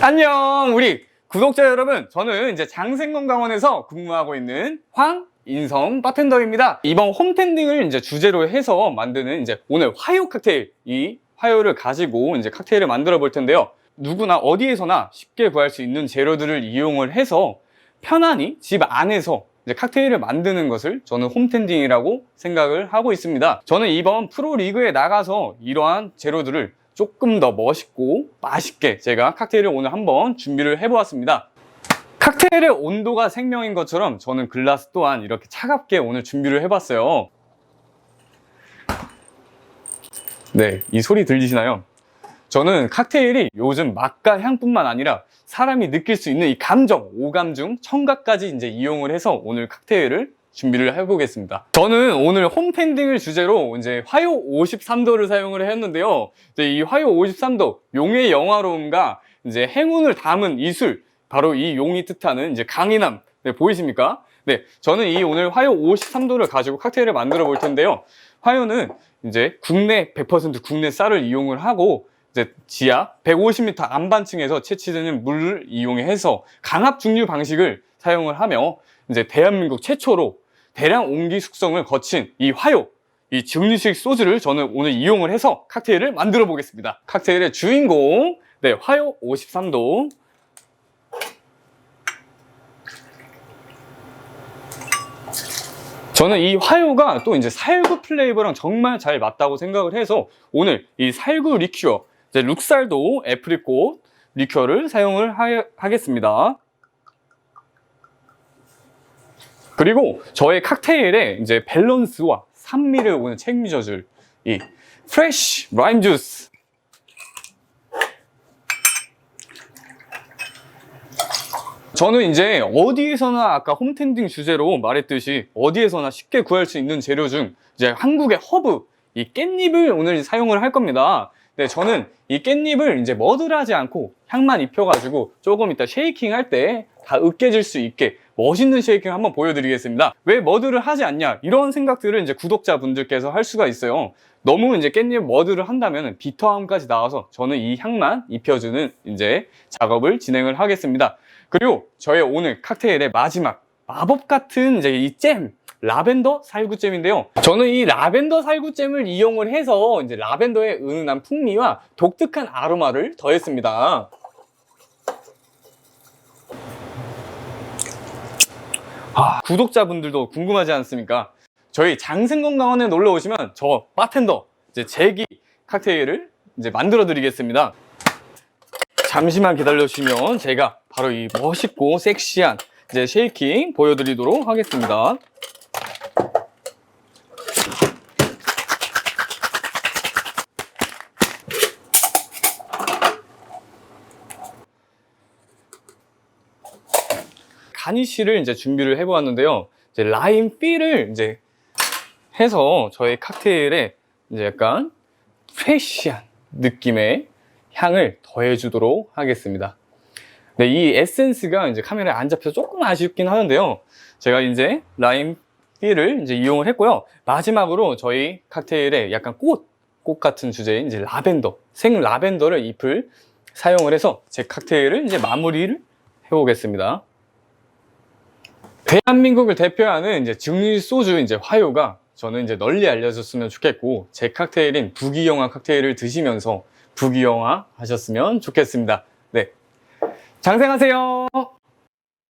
안녕 우리 구독자 여러분. 저는 이제 장생건강원에서 근무하고 있는 황인성 바텐더입니다. 이번 홈텐딩을 이제 주제로 해서 만드는 이제 오늘 화요 칵테일 이 화요를 가지고 이제 칵테일을 만들어 볼 텐데요. 누구나 어디에서나 쉽게 구할 수 있는 재료들을 이용을 해서 편안히 집 안에서 이제 칵테일을 만드는 것을 저는 홈텐딩이라고 생각을 하고 있습니다. 저는 이번 프로리그에 나가서 이러한 재료들을 조금 더 멋있고 맛있게 제가 칵테일을 오늘 한번 준비를 해보았습니다. 칵테일의 온도가 생명인 것처럼 저는 글라스 또한 이렇게 차갑게 오늘 준비를 해봤어요. 네, 이 소리 들리시나요? 저는 칵테일이 요즘 맛과 향뿐만 아니라 사람이 느낄 수 있는 이 감정, 오감 중 청각까지 이제 이용을 해서 오늘 칵테일을 준비를 해보겠습니다. 저는 오늘 홈텐딩을 주제로 이제 화요 53도를 사용을 했는데요. 이 화요 53도, 용의 영화로움과 이제 행운을 담은 이술, 바로 이 용이 뜻하는 이제 강인함, 네, 보이십니까? 네, 저는 이 오늘 화요 53도를 가지고 칵테일을 만들어 볼 텐데요. 화요는 이제 국내 100% 국내 쌀을 이용을 하고 이제 지하 150m 안반층에서 채취되는 물을 이용해서 강압 증류 방식을 사용을 하며 이제 대한민국 최초로 대량 온기 숙성을 거친 이 화요 이 증류식 소주를 저는 오늘 이용을 해서 칵테일을 만들어 보겠습니다. 칵테일의 주인공 네 화요 53도 저는 이 화요가 또 이제 살구 플레이버랑 정말 잘 맞다고 생각을 해서 오늘 이 살구 리큐어, 이제 룩살도 애프리꽃 리큐어를 사용을 하, 하겠습니다. 그리고 저의 칵테일의 이제 밸런스와 산미를 오늘 책임져 줄 이 프레쉬 라임 주스. 저는 이제 어디에서나 아까 홈텐딩 주제로 말했듯이 어디에서나 쉽게 구할 수 있는 재료 중 이제 한국의 허브 이 깻잎을 오늘 사용을 할 겁니다. 네, 저는 이 깻잎을 이제 머들하지 않고 향만 입혀가지고 조금 이따 쉐이킹 할 때 다 으깨질 수 있게 멋있는 쉐이킹 한번 보여드리겠습니다. 왜 머드를 하지 않냐 이런 생각들을 이제 구독자분들께서 할 수가 있어요. 너무 이제 깻잎 머드를 한다면 비터함까지 나와서 저는 이 향만 입혀주는 이제 작업을 진행을 하겠습니다. 그리고 저의 오늘 칵테일의 마지막 마법 같은 이제 이 잼 라벤더 살구잼인데요. 저는 이 라벤더 살구잼을 이용을 해서 이제 라벤더의 은은한 풍미와 독특한 아로마를 더했습니다. 아, 구독자분들도 궁금하지 않습니까? 저희 장생건강원에 놀러 오시면 저 바텐더 이제 제기 칵테일을 이제 만들어 드리겠습니다. 잠시만 기다려 주시면 제가 바로 이 멋있고 섹시한 이제 쉐이킹 보여드리도록 하겠습니다. 가니쉬를 이제 준비를 해보았는데요. 이제 라임 필을 이제 해서 저희 칵테일에 이제 약간 프레시한 느낌의 향을 더해주도록 하겠습니다. 네, 이 에센스가 이제 카메라에 안 잡혀서 조금 아쉽긴 하는데요. 제가 이제 라임 필을 이제 이용을 했고요. 마지막으로 저희 칵테일에 약간 꽃, 꽃 같은 주제인 이제 라벤더, 생 라벤더를 잎을 사용을 해서 제 칵테일을 이제 마무리를 해보겠습니다. 대한민국을 대표하는 이제 증류 소주 이제 화요가 저는 이제 널리 알려졌으면 좋겠고 제 칵테일인 부기영화 칵테일을 드시면서 부기영화 하셨으면 좋겠습니다. 네. 장생하세요.